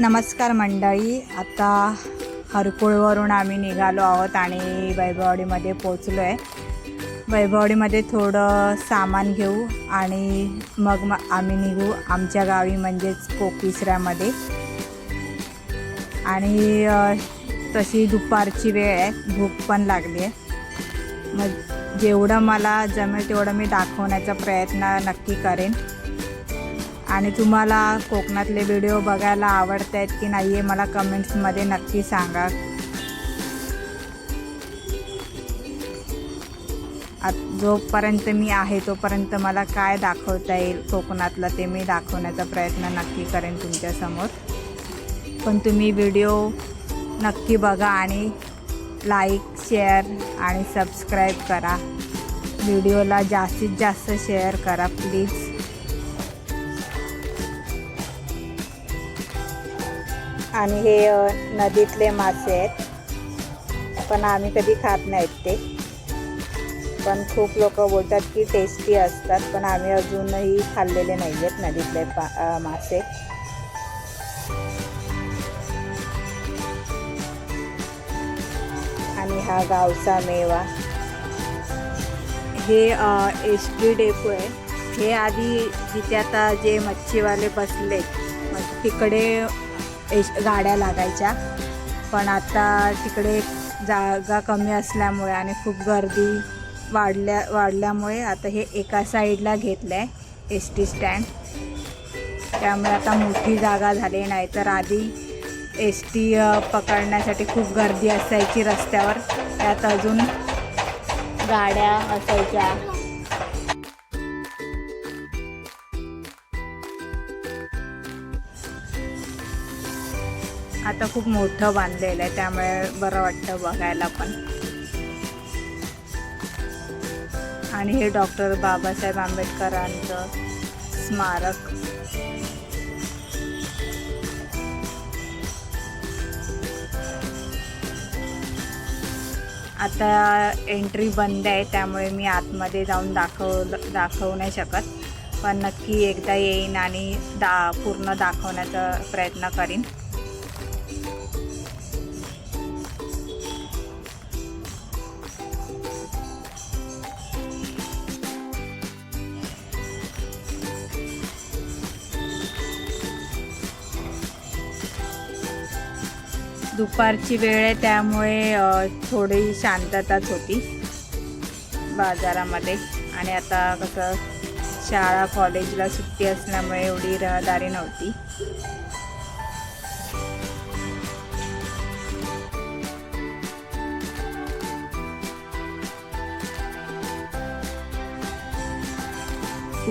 नमस्कार मंडळी. आता हरकुळवरून आम्ही निघालो आहोत आणि वैभववाडीमध्ये पोचलो आहे वैभवडीमध्ये थोडं सामान घेऊ आणि मग म आम्ही निघू आमच्या गावी म्हणजेच कोकिसऱ्यामध्ये. आणि तशी दुपारची वेळ आहे. भूक पण लागली आहे. मग जेवढं मला जमेल तेवढं मी दाखवण्याचा प्रयत्न नक्की करेन. आणि तुम्हाला कोकणातले व्हिडिओ बघायला आवडत आहेत की नाही आहे मला कमेंट्समध्ये नक्की सांगा. जोपर्यंत मी आहे तोपर्यंत मला काय दाखवता येईल कोकणातलं ते मी दाखवण्याचा प्रयत्न नक्की करेन तुमच्यासमोर पण तुम्ही व्हिडिओ नक्की बघा आणि लाईक शेअर आणि सबस्क्राईब करा. व्हिडिओला जास्तीत जास्त शेअर करा प्लीज आणि हे नदीतले मासे आहेत. पण आम्ही कधी खात नाहीत ते. पण खूप लोक बोलतात की टेस्टी असतात पण आम्ही अजूनही खाल्लेले नाही आहेत नदीतले पा मासे. आणि हा गावचा मेवा. हे एस टी डेपो आहे. हे आधी जिथे आता जे मच्छीवाले बसले तिकडे एश गाड्या लागायच्या. पण आता तिकडे जागा कमी असल्यामुळे आणि खूप गर्दी वाढल्या वाढल्यामुळे आता हे एका साईडला घेतलं आहे एस टी स्टँड. त्यामुळे आता मोठी जागा झाली नाही तर आधी एस टी पकडण्यासाठी खूप गर्दी असायची रस्त्यावर. त्यात अजून गाड्या असायच्या. आता खूप मोठं बांधलेलं आहे त्यामुळे बरं वाटतं बघायला पण. आणि हे डॉक्टर बाबासाहेब आंबेडकरांचं स्मारक. आता एंट्री बंद आहे त्यामुळे मी आतमध्ये जाऊन दाखव दाखवू नाही शकत. पण नक्की एकदा येईन आणि दा पूर्ण दाखवण्याचा प्रयत्न करीन. दुपारची वेळ आहे त्यामुळे थोडी शांतताच होती बाजारामध्ये. आणि आता कसं शाळा कॉलेजला सुट्टी असल्यामुळे एवढी रहदारी नव्हती.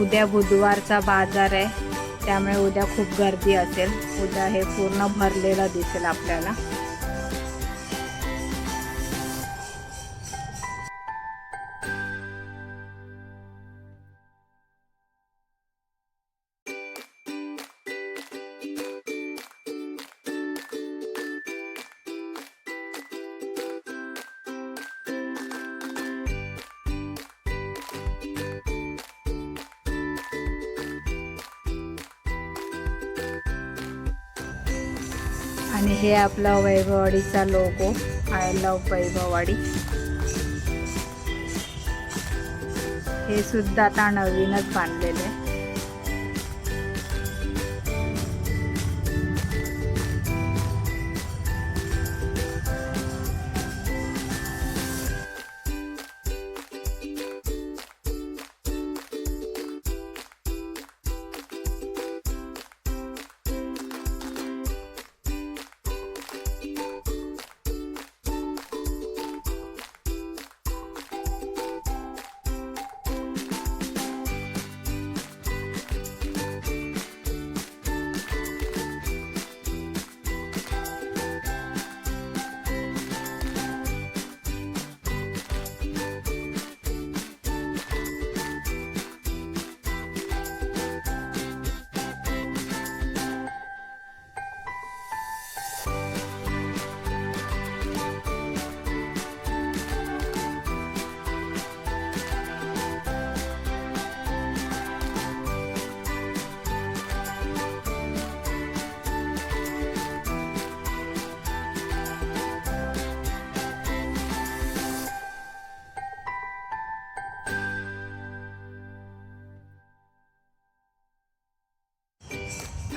उद्या बुधवारचा बाजार आहे त्यामुळे उद्या खूप गर्दी असेल. उद्या हे पूर्ण भरलेलं दिसेल आपल्याला. आणि हे आपला वैभववाडीचा लोगो आय लव वैभववाडी हे सुद्धा आता नवीनच बांधलेले आहे.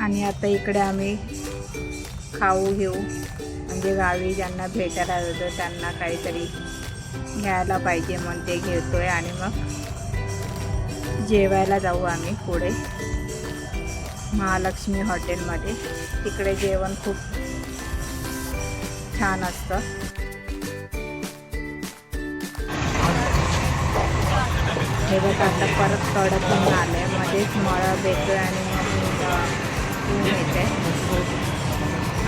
आणि आता इकडे आम्ही खाऊ घेऊ. म्हणजे गावी ज्यांना भेटायला जातो त्यांना काहीतरी घ्यायला पाहिजे म्हणून ते घेतोय आणि मग जेवायला जाऊ आम्ही पुढे. महालक्ष्मी हॉटेलमध्ये. तिकडे जेवण खूप छान असतं. हे बघ आता परत कडक आलं आहे मध्येच मळब येतोय आणि येते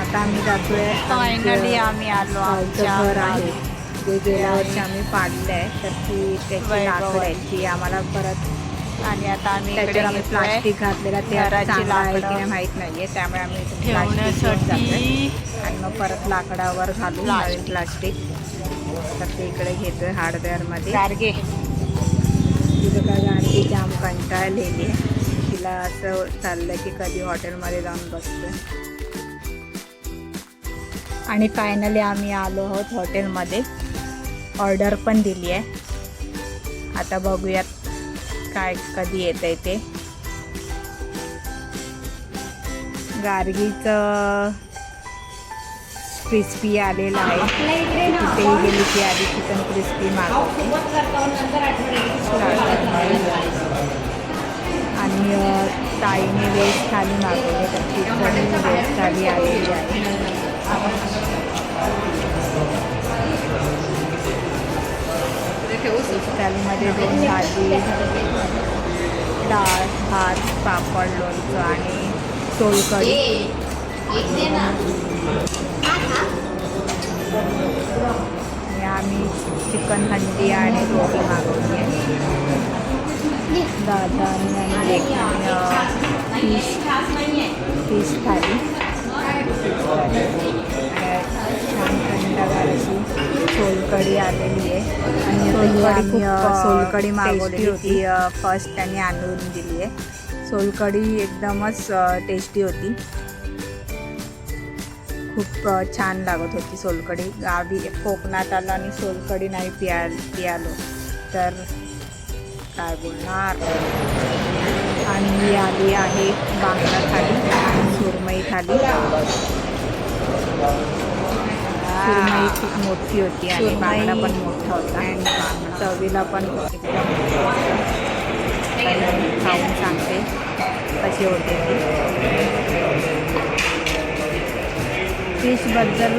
आता आम्ही जातोय फायनली आम्ही आलो आमच्या घर. आहे जे गेल्या वर्षी आम्ही पाडलं आहे तर ती त्याची लाकड आहे. ती आम्हाला परत आणि आता आम्ही त्याच्यावर आम्ही प्लास्टिक घातलेलं ते चांगलं आहे की. नाही माहीत नाहीये त्यामुळे आम्ही ठेवण्यासाठी. आणि मग परत लाकडावर घालून नवीन. प्लास्टिक तर ते इकडे घेतोय हार्डवेअरमध्ये तिथं का गाडी जाम कंटाळलेली आहे तिला असं चाललं की कधी हॉटेलमध्ये जाऊन बसतोय. आणि फायनली आम्ही आलो आहोत हॉटेलमध्ये. ऑर्डर पण दिली आहे. आता बघूयात काय कधी येत आहे ते. गार्गीचं क्रिस्पी आलेलं आहे. कुठेही गेली की आधी चिकन क्रिस्पी मागवते. आणि ताईने वेज थाली मागवली तर ती पण व्हेज थाली आलेली आहे. थालीमध्ये दोन भाजी डाळ भात पापड लोणचं आणि सोलकढी. आणि आम्ही चिकन हंडी आणि रोटी मागवली आहे. दादा आणि फिश फिश थाली छान थंडगार अशी सोलकढी आलेली आहे. आणि सोलकढी मागवली होती. फर्स्ट त्यांनी आणून दिली आहे. सोलकढी एकदमच टेस्टी होती. खूप छान लागत होती सोलकढी. गावी कोकणात आलो आणि सोलकढी नाही पिया पियालो. तर काय बोलणार? आणि ही आली आहे बांगडा थाली आणि सुरमई थाली सुरमई खूप मोठी होती आणि बांगडा पण मोठा होता. आणि चवीला पण एकदम मी खाऊन सांगते. कशी होते ती? फिशबद्दल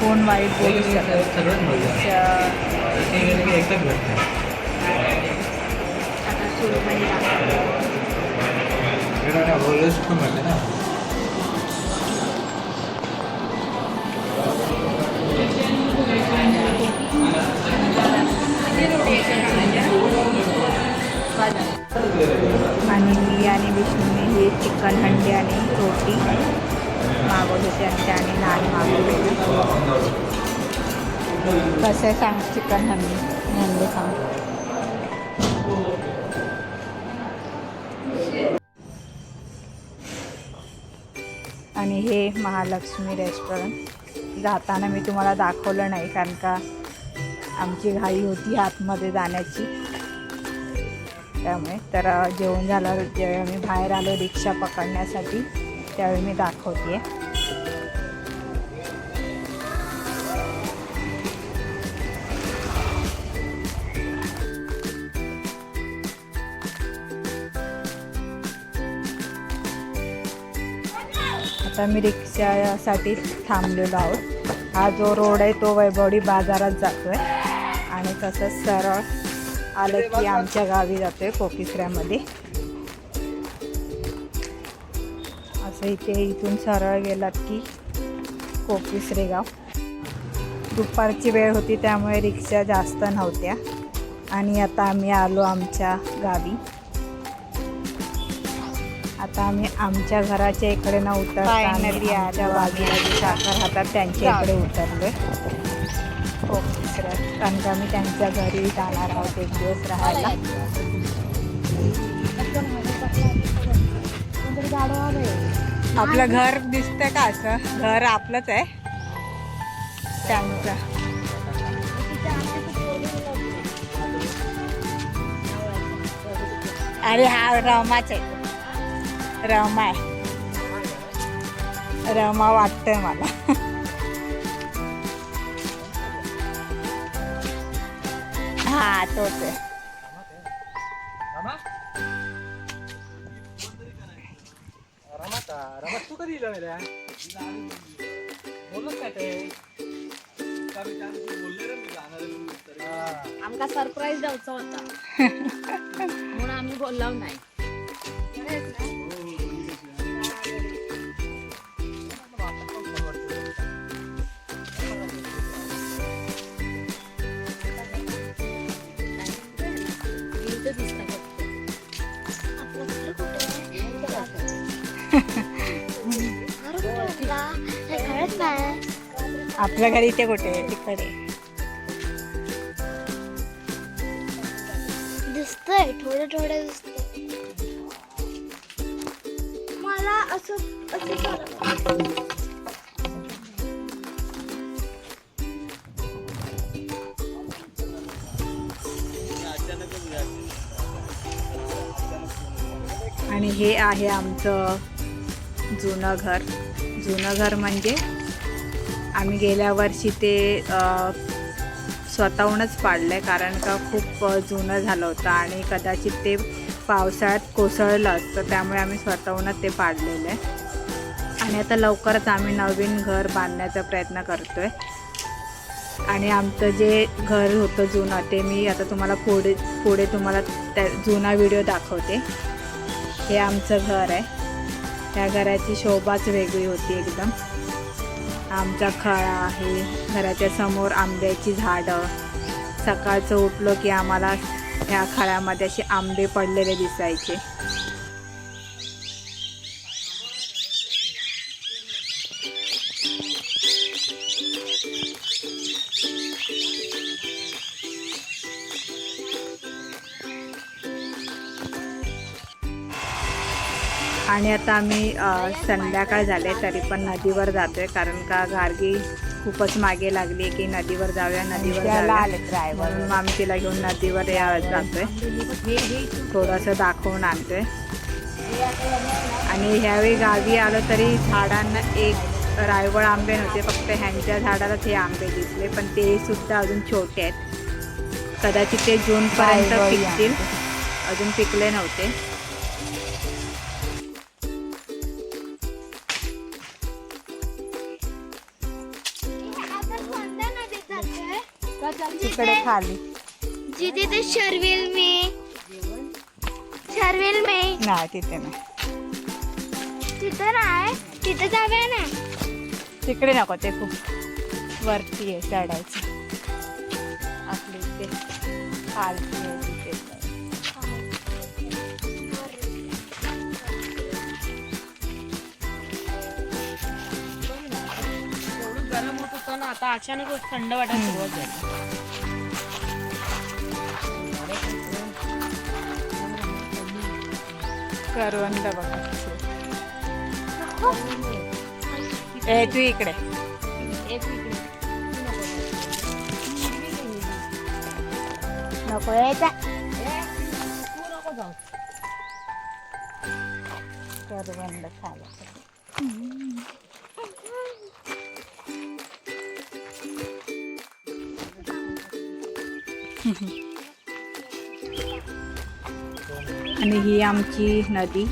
कोण वाईट बोलू शकत? आणि मी आणि चिकन हंडी आणि रोटी मागवली होती आणि त्याने नान मागवलेली कसं चिकन हंडी हंडी सांग. हे महालक्ष्मी रेस्टॉरंट जाताना मी तुम्हाला दाखवलं नाही कारण का आमची घाई होती आतमध्ये जाण्याची. त्यामुळे तर जेवण झालं जेव्हा मी बाहेर आलो रिक्षा पकडण्यासाठी त्यावेळी मी दाखवते आहे आता मी रिक्षासाठी थांबलेलो आहोत. हा जो रोड आहे तो वैभवडी बाजारात जातो आहे आणि तसंच सरळ आलं की आमच्या गावी जातो आहे कोकिसऱ्यामध्ये. असं इथे इथून सरळ गेलात की कोकिसरे गाव. दुपारची वेळ होती त्यामुळे रिक्षा जास्त नव्हत्या. आणि आता आम्ही आलो आमच्या गावी. आता आम्ही आमच्या घराच्या इकडे न उतरता आमच्या. बाजूला जे साखर हातात त्यांच्या इकडे उतरलोय कोकिसऱ्यात कारण का आम्ही त्यांच्या घरी जाणार आहोत एक दिवस राहायला. आपलं घर दिसतंय का असं? घर आपलंच आहे. त्यांचं. अरे हा रमाच. आहे रमा आहे. रमा वाटतंय मला. हा तोच आहे. रमा? रमा का? रमा तू कधी दिलं रे बोलत काय ते? आमका सरप्राईज द्यायचा होता. म्हणून आम्ही बोललो नाही. आपल्या घरी इथे कुठे आहे? तिकडे दिसतंय थोडं थोडं दिसतंय मला असं असं झालं. आणि हे आहे आमचं जुनं घर जुनं घर म्हणजे आम्ही गेल्या वर्षी ते स्वतःहूनच पाडलं आहे कारण का खूप जुनं झालं होतं आणि कदाचित ते पावसाळ्यात कोसळलं असतं त्यामुळे आम्ही स्वतःहूनच ते पाडलेलं आहे. आणि आता लवकरच आम्ही नवीन घर बांधण्याचा प्रयत्न करतो आहे आणि आमचं जे घर होतं जुनं ते मी आता तुम्हाला पुढे पुढे तुम्हाला त्या जुना व्हिडिओ दाखवते. हे आमचं घर आहे. त्या घराची शोभाच वेगळी होती एकदम. आमचा खळा आहे. घराच्या समोर आंब्याची झाडं. सकाळचं उठलो की आम्हाला ह्या खळ्यामध्ये असे आंबे पडलेले दिसायचे. आता आम्ही संध्याकाळ झाले तरी पण नदीवर जातोय कारण का गार्गी खूपच मागे लागली की नदीवर जाऊया नदीवर जाऊया. म्हणून मग आम्ही तिला घेऊन नदीवर या जातोय. थोडंसं दाखवून आणतोय. आणि ह्यावेळी गावी आलो तरी झाडांना एक रायवळ आंबे नव्हते फक्त ह्यांच्या झाडालाच हे आंबे दिसले पण ते सुद्धा अजून छोटे आहेत. कदाचित ते जूनपर्यंत पिकतील. अजून पिकले नव्हते. तिकडे खाली. जिथे ते शर्विल मी. शर्विल मी. नाही तिथे नाही. तिथं नाही तिथं जाऊया ना? तिकडे नको ते खूप वरती आहे चढायचं. आपली इथे खालती आहे तिथे. गरम होत होतं ना आता अचानक थंड वाटायला सुरुवात झाली. करवंद बघा ए तू इकडे एक इकडे. नको यायचा तू नको जाऊ करवंद आणि ही आमची नदी.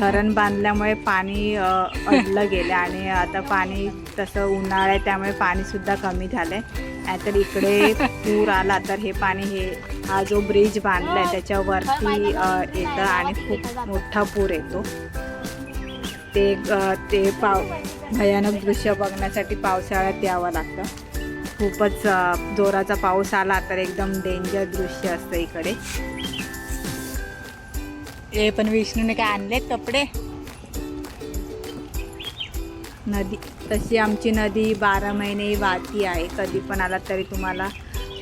धरण बांधल्यामुळे पाणी अडलं गेलं आणि आता पाणी तसं उन्हाळा आहे त्यामुळे पाणीसुद्धा कमी झालं आहे नाहीतर इकडे पूर आला तर हे पाणी हे हा जो ब्रिज बांधलाय त्याच्यावरती येतं आणि खूप मोठा पूर येतो. ते ते पाव भयानक दृश्य बघण्यासाठी पावसाळ्यात यावं लागतं. खूपच जोराचा पाऊस आला तर एकदम डेंजर दृश्य असतं इकडे. हे पण विष्णूने काय आणलेत कपडे? नदी तशी आमची नदी बारा महिने वाहती आहे. कधी पण आला तरी तुम्हाला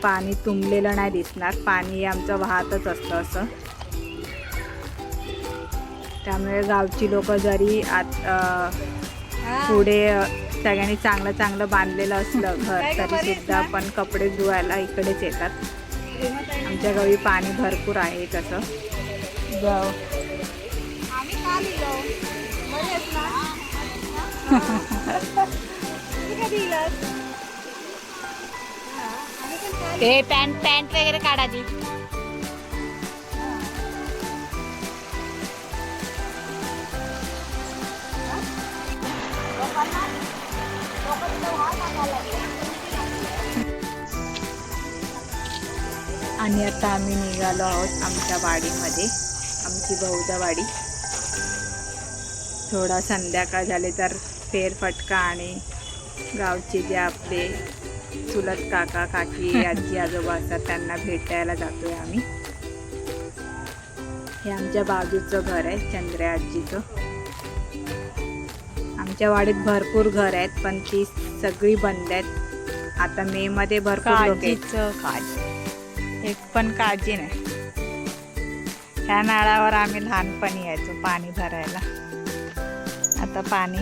पाणी तुंबलेलं नाही दिसणार. पाणी आमचं वाहतच असतं असं. त्यामुळे गावची लोक जरी आत पुढे सगळ्यांनी चांगलं चांगलं बांधलेलं असलं घर तरी सुद्धा आपण कपडे धुवायला इकडेच येतात. आमच्या गावी पाणी भरपूर आहे तसं. ते पॅन्ट पॅन्ट वगैरे काढा दी आणि आता आम्ही निघालो आहोत आमच्या वाडीमध्ये. आमची बौद्धवाडी थोडा संध्याकाळ झाले तर फेरफटका आणि गावचे जे आपले चुलत काका काकी आजी आजोबा असतात त्यांना भेटायला जातोय आम्ही. हे आमच्या बाजूचं घर आहे चंद्रे आजीचं. आमच्या वाडीत भरपूर घर आहेत पण ती सगळी बंद आहेत. आता मे मध्ये भरपूर काळजीच काळजी एक पण काळजी नाही. ह्या नाळावर आम्ही लहानपणी यायचो पाणी भरायला. आता पाणी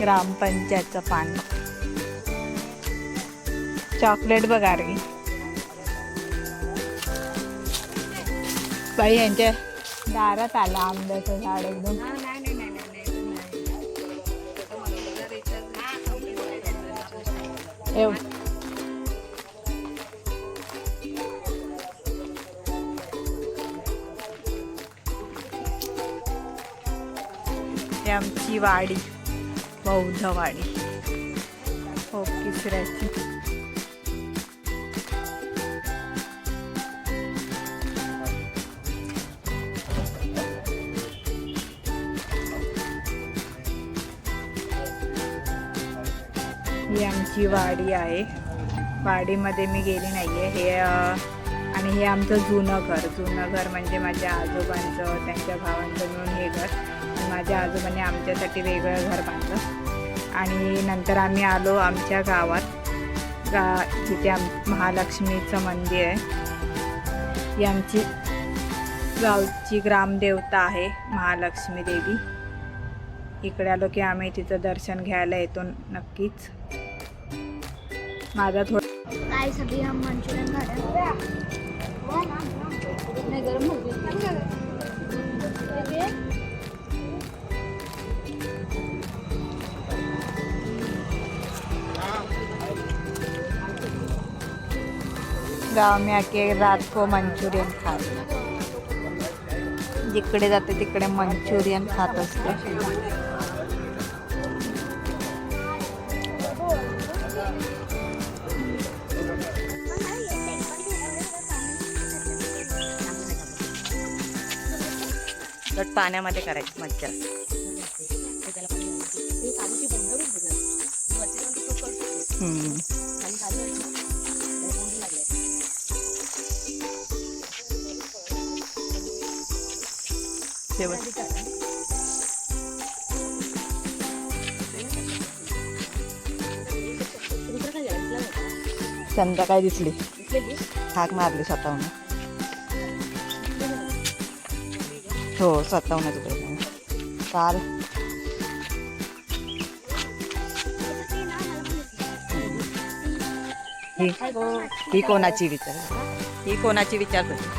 ग्रामपंचायतचं पाणी. चॉकलेट बघा रे. बाई यांच्या दारात आलं आंब्याचं झाड एकदम. एव ही वाडी बौद्ध वाडी. हो किसऱ्याची ही आमची वाडी आहे. वाडीमध्ये मी गेली नाही आहे हे आणि हे आमचं जुनं घर. जुनं घर म्हणजे माझ्या आजोबांचं त्यांच्या भावांचं मिळून हे घर. माझ्या आजोबांनी आमच्यासाठी वेगळं घर बांधलं. आणि नंतर आम्ही आलो आमच्या गावात. गा तिथे आम महालक्ष्मीचं मंदिर आहे. ही आमची गावची ग्रामदेवता आहे महालक्ष्मी देवी. इकडे आलो की आम्ही तिचं दर्शन घ्यायला येतो नक्कीच. माझा थोडा काय सगळी मंचुरियन गाव में आके रात को मंचुरियन खात. जिकडे जाते तिकडे मंचुरियन खात असते. तर पाण्यामध्ये करायची मज्जा. हम्म. शेवट संध्याकाळी दिसली? हाक मारली स्वतःहून. हो स्वतःहूनच उभे काल? ही ही कोणाची विचार? ही कोणाची विचार करते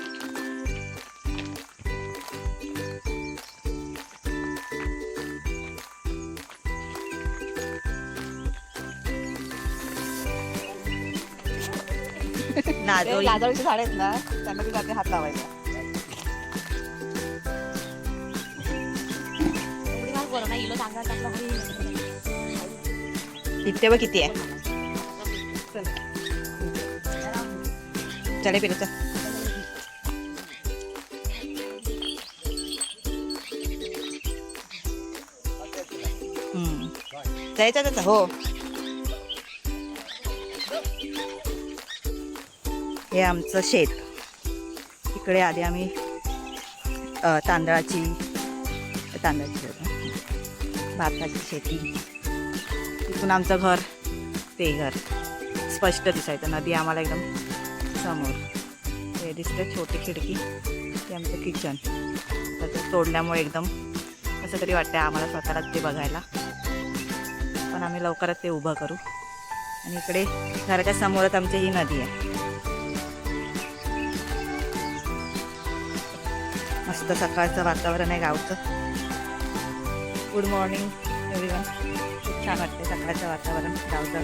सांग नाजोळी नाजोळीचे झाड आहेत ना त्यांना ती जाते हात लावायचा इथे बघ किती आहे. चले. हम्म. जायचं त्याचं हो. हे आमचं शेत. इकडे आधी आम्ही तांदळाची तांदळाची भाताची शेती. तिथून आमचं घर ते घर. स्पष्ट दिसायचं. नदी आम्हाला एकदम समोर. हे दिसते छोटी खिडकी. ते आमचं किचन तर ते तोडल्यामुळे एकदम कसं तरी वाटतं आम्हाला स्वतःलाच ते बघायला. पण आम्ही लवकरच ते उभं करू. आणि इकडे घराच्या समोरच आमची ही नदी आहे. मस्त सकाळचं वातावरण आहे गावचं. गुड मॉर्निंग एव्हरीवन खूप छान वाटते सकाळचं वातावरण गावचं.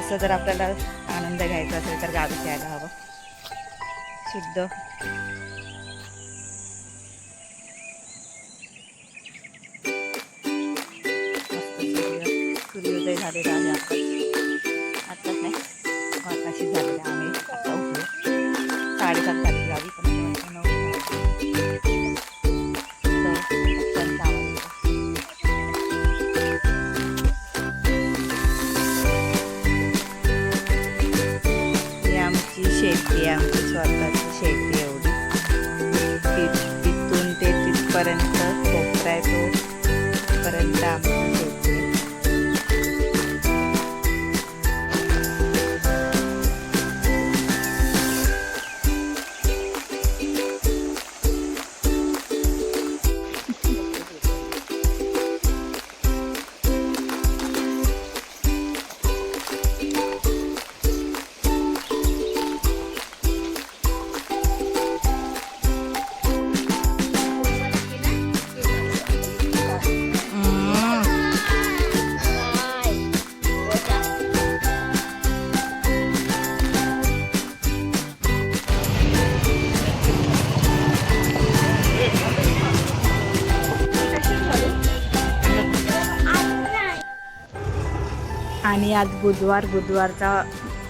असं जर आपल्याला आनंद घ्यायचा असेल तर गावी यायला हवं. शुद्ध. शेती आमची स्वतःची शेती एवढी. तिथून ते तिथपर्यंत कोपरा तो. पर्यंत आमची आज बुधवार बुधवारचा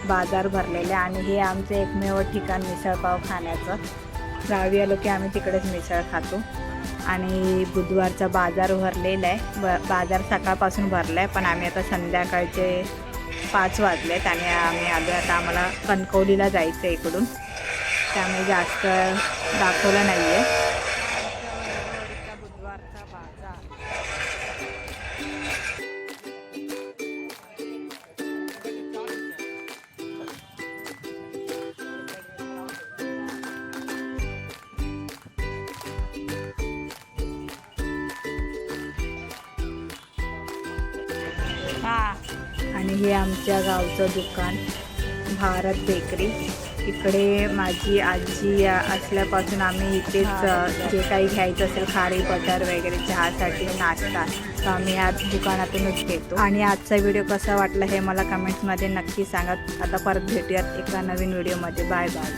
बाजार भरलेला आहे आणि हे आमचं एकमेव ठिकाण मिसळपाव खाण्याचं. गावी आलो की आम्ही तिकडेच मिसळ खातो. आणि बुधवारचा बाजार भरलेला आहे. ब बाजार सकाळपासून भरला आहे पण आम्ही आता संध्याकाळचे पाच वाजलेत आणि आम्ही आलो आता आम्हाला कणकवलीला जायचं आहे इकडून. त्यामुळे जास्त दाखवलं नाही आहे आणि हे आमच्या गावचं दुकान भारत बेकरी. इकडे माझी आजी या- असल्यापासून आम्ही इथेच जे काही घ्यायचं असेल खारी बटर वगैरे चहासाठी नाश्ता तर आम्ही या दुकानातूनच घेतो. आणि आजचा व्हिडिओ कसा वाटला हे मला कमेंट्समध्ये नक्की सांगा. आता परत भेटूयात एका नवीन व्हिडिओमध्ये. Bye bye.